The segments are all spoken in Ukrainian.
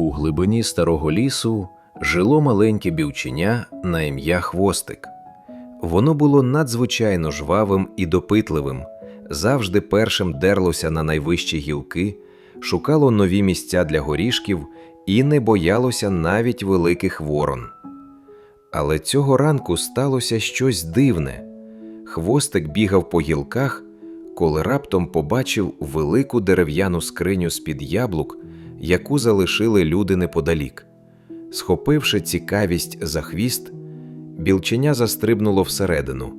У глибині старого лісу жило маленьке білченя на ім'я Хвостик. Воно було надзвичайно жвавим і допитливим, завжди першим дерлося на найвищі гілки, шукало нові місця для горішків і не боялося навіть великих ворон. Але цього ранку сталося щось дивне. Хвостик бігав по гілках, коли раптом побачив велику дерев'яну скриню з-під яблук, яку залишили люди неподалік. Схопивши цікавість за хвіст, білченя застрибнуло всередину,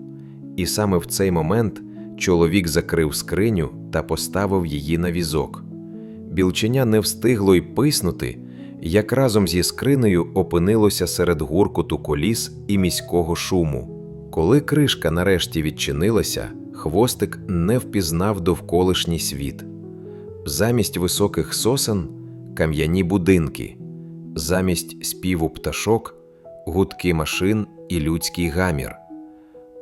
і саме в цей момент чоловік закрив скриню та поставив її на візок. Білченя не встигло й писнути, як разом зі скринею опинилося серед гуркоту коліс і міського шуму. Коли кришка нарешті відчинилася, хвостик не впізнав довколишній світ. Замість високих сосен кам'яні будинки, замість співу пташок, гудки машин і людський гамір.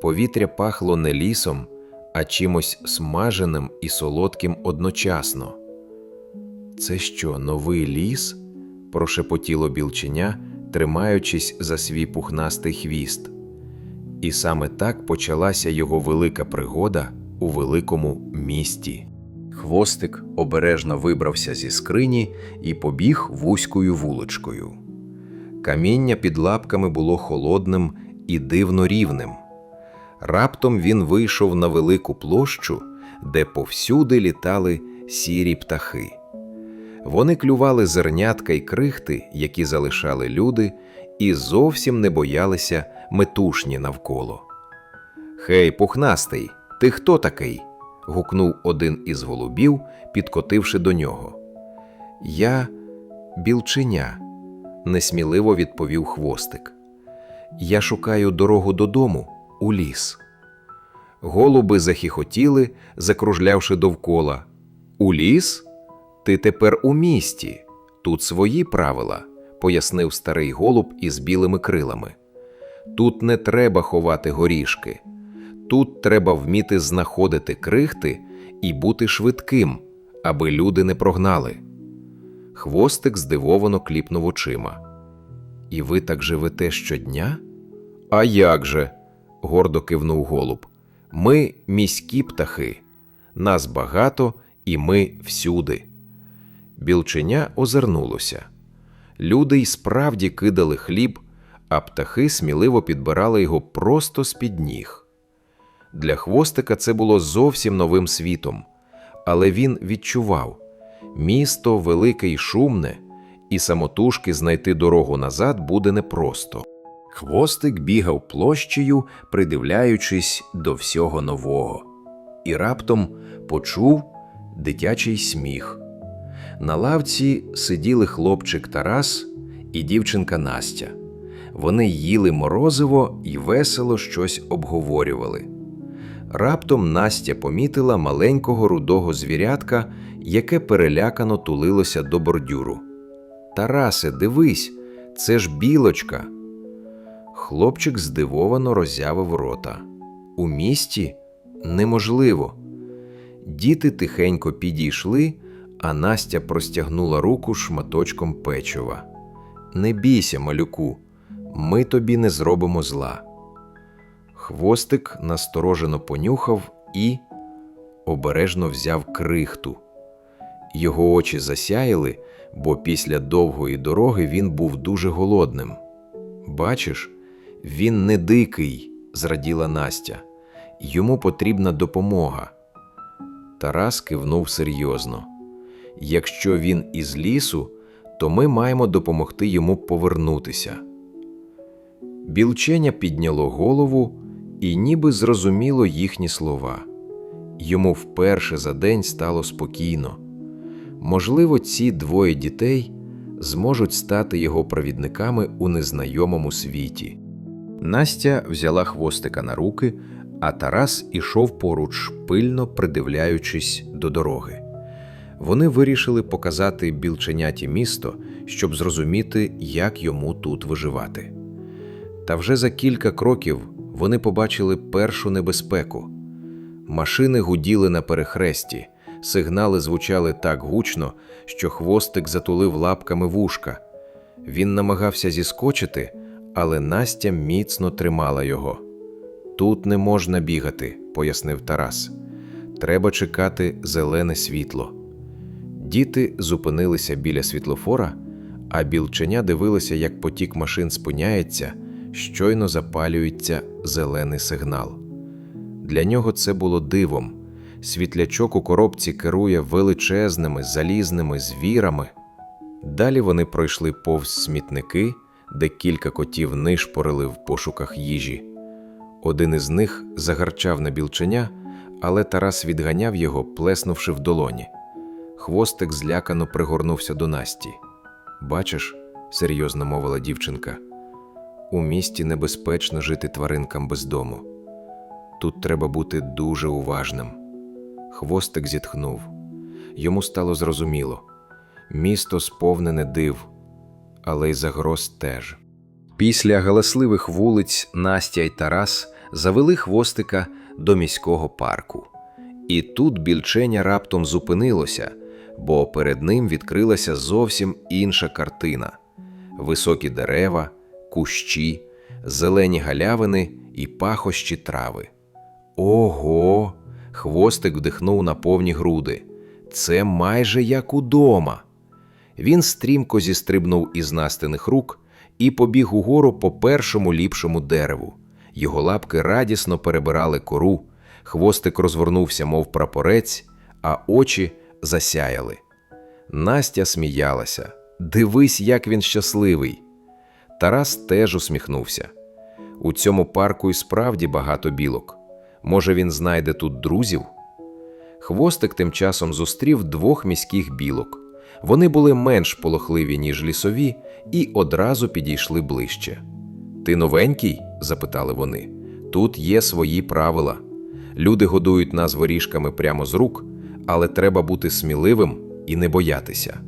Повітря пахло не лісом, а чимось смаженим і солодким одночасно. Це що, новий ліс? прошепотіло білченя, тримаючись за свій пухнастий хвіст. І саме так почалася його велика пригода у великому місті. Хвостик обережно вибрався зі скрині і побіг вузькою вуличкою. Каміння під лапками було холодним і дивно рівним. Раптом він вийшов на велику площу, де повсюди літали сірі птахи. Вони клювали зернятка й крихти, які залишали люди, і зовсім не боялися метушні навколо. Хей, пухнастий, ти хто такий? Гукнув один із голубів, підкотивши до нього. Я білченя, несміливо відповів хвостик. Я шукаю дорогу додому у ліс. Голуби захіхотіли, закружлявши довкола. У ліс? Ти тепер у місті. Тут свої правила, пояснив старий голуб із білими крилами. Тут не треба ховати горішки. Тут треба вміти знаходити крихти і бути швидким, аби люди не прогнали. Хвостик здивовано кліпнув очима. І ви так живете щодня? А як же? гордо кивнув голуб. Ми міські птахи, нас багато, і ми всюди. Білченя озирнулося. Люди й справді кидали хліб, а птахи сміливо підбирали його просто з-під ніг. Для хвостика це було зовсім новим світом, але він відчував місто велике й шумне, і самотужки знайти дорогу назад буде непросто. Хвостик бігав площею, придивляючись до всього нового, і раптом почув дитячий сміх. На лавці сиділи хлопчик Тарас і дівчинка Настя. Вони їли морозиво і весело щось обговорювали. Раптом Настя помітила маленького рудого звірятка, яке перелякано тулилося до бордюру. Тарасе, дивись, це ж білочка. Хлопчик здивовано роззявив рота. У місті неможливо. Діти тихенько підійшли, а Настя простягнула руку шматочком печива. Не бійся, малюку, ми тобі не зробимо зла. Хвостик насторожено понюхав і обережно взяв крихту. Його очі засяяли, бо після довгої дороги він був дуже голодним. Бачиш, він не дикий, зраділа Настя. Йому потрібна допомога. Тарас кивнув серйозно. Якщо він із лісу, то ми маємо допомогти йому повернутися. Білченя підняло голову і ніби зрозуміло їхні слова. Йому вперше за день стало спокійно. Можливо, ці двоє дітей зможуть стати його провідниками у незнайомому світі. Настя взяла хвостика на руки, а Тарас ішов поруч, пильно придивляючись до дороги. Вони вирішили показати білченяті місто, щоб зрозуміти, як йому тут виживати. Та вже за кілька кроків вони побачили першу небезпеку. Машини гуділи на перехресті, Сигнали звучали так гучно, що хвостик затулив лапками вушка. Він намагався зіскочити, але Настя міцно тримала його. Тут не можна бігати, пояснив Тарас. Треба чекати зелене світло. Діти зупинилися біля світлофора, а білченя дивилися, як потік машин спиняється, щойно запалюється зелений сигнал. Для нього це було дивом. Світлячок у коробці керує величезними залізними звірами. Далі вони пройшли повз смітники, де кілька котів нишпорили в пошуках їжі. Один із них загарчав на білченя, але Тарас відганяв його, плеснувши в долоні. Хвостик злякано пригорнувся до Насті. Бачиш, серйозно мовила дівчинка, у місті небезпечно жити тваринкам без дому. Тут треба бути дуже уважним. Хвостик зітхнув. Йому стало зрозуміло місто сповнене див, але й загроз теж. Після галасливих вулиць Настя й Тарас завели хвостика до міського парку. І тут більченя раптом зупинилося, бо перед ним відкрилася зовсім інша картина: високі дерева, кущі, зелені галявини і пахощі трави. Ого! Хвостик вдихнув на повні груди. Це майже як удома. Він стрімко зістрибнув із настиних рук і побіг угору по першому ліпшому дереву. Його лапки радісно перебирали кору, хвостик розвернувся, мов прапорець, а очі засяяли. Настя сміялася. Дивись, як він щасливий. Тарас теж усміхнувся. У цьому парку і справді багато білок. Може, він знайде тут друзів? Хвостик тим часом зустрів двох міських білок. Вони були менш полохливі, ніж лісові, і одразу підійшли ближче. Ти новенький? запитали вони. Тут є свої правила. Люди годують нас горішками прямо з рук, але треба бути сміливим і не боятися.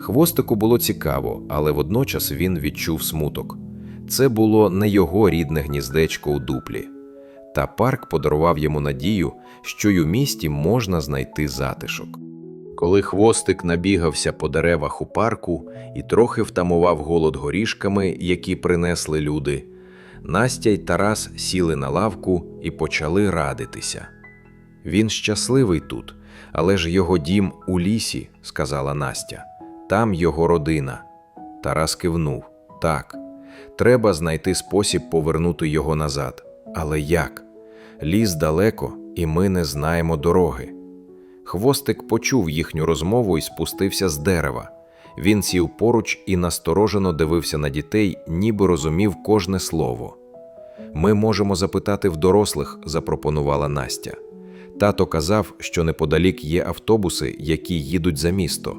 Хвостику було цікаво, але водночас він відчув смуток. Це було не його рідне гніздечко у дуплі. Та парк подарував йому надію, що й у місті можна знайти затишок. Коли хвостик набігався по деревах у парку і трохи втамував голод горішками, які принесли люди, Настя й Тарас сіли на лавку і почали радитися. Він щасливий тут, але ж його дім у лісі, сказала Настя. Там його родина. Тарас кивнув так, треба знайти спосіб повернути його назад. Але як? Ліс далеко, і ми не знаємо дороги. Хвостик почув їхню розмову і спустився з дерева. Він сів поруч і насторожено дивився на дітей, ніби розумів кожне слово. Ми можемо запитати в дорослих, запропонувала Настя. Тато казав, що неподалік є автобуси, які їдуть за місто.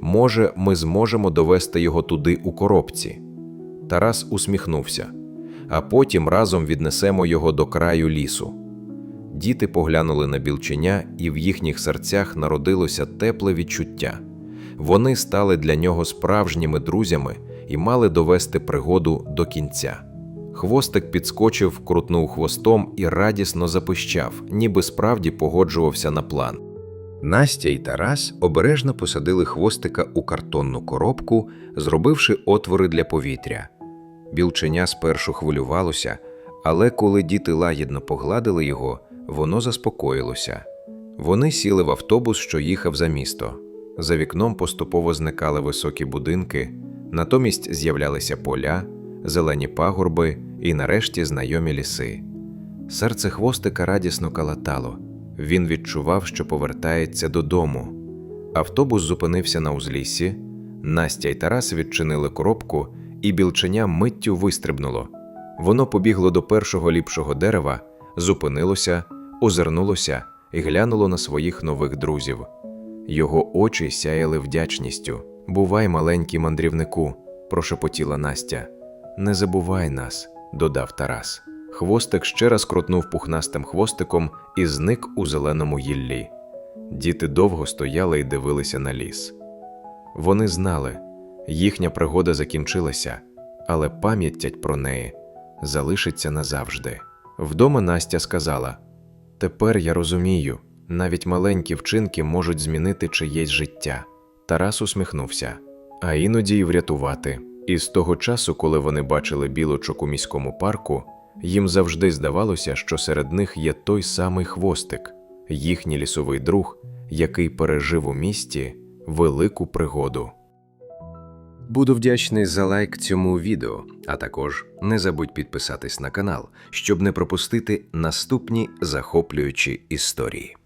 Може, ми зможемо довести його туди у коробці. Тарас усміхнувся, а потім разом віднесемо його до краю лісу. Діти поглянули на білченя, і в їхніх серцях народилося тепле відчуття. Вони стали для нього справжніми друзями і мали довести пригоду до кінця. Хвостик підскочив, крутнув хвостом і радісно запищав, ніби справді погоджувався на план. Настя і Тарас обережно посадили хвостика у картонну коробку, зробивши отвори для повітря. Білченя спершу хвилювалося, але коли діти лагідно погладили його, воно заспокоїлося. Вони сіли в автобус, що їхав за місто. За вікном поступово зникали високі будинки, натомість з'являлися поля, зелені пагорби і нарешті знайомі ліси. Серце хвостика радісно калатало. Він відчував, що повертається додому. Автобус зупинився на узліссі. Настя й Тарас відчинили коробку, і білченя миттю вистрибнуло. Воно побігло до першого ліпшого дерева, зупинилося, озирнулося і глянуло на своїх нових друзів. Його очі сяяли вдячністю. Бувай, маленький мандрівнику, прошепотіла Настя. Не забувай нас, додав Тарас. Хвостик ще раз крутнув пухнастим хвостиком і зник у зеленому гіллі. Діти довго стояли і дивилися на ліс. Вони знали, їхня пригода закінчилася, але пам'ятять про неї залишиться назавжди. Вдома Настя сказала: Тепер я розумію, Навіть маленькі вчинки можуть змінити чиєсь життя. Тарас усміхнувся, а іноді й врятувати. І з того часу, коли вони бачили білочок у міському парку, їм завжди здавалося, що серед них є той самий хвостик, їхній лісовий друг, який пережив у місті велику пригоду. Буду вдячний за лайк цьому відео, а також не забудь підписатись на канал, щоб не пропустити наступні захоплюючі історії.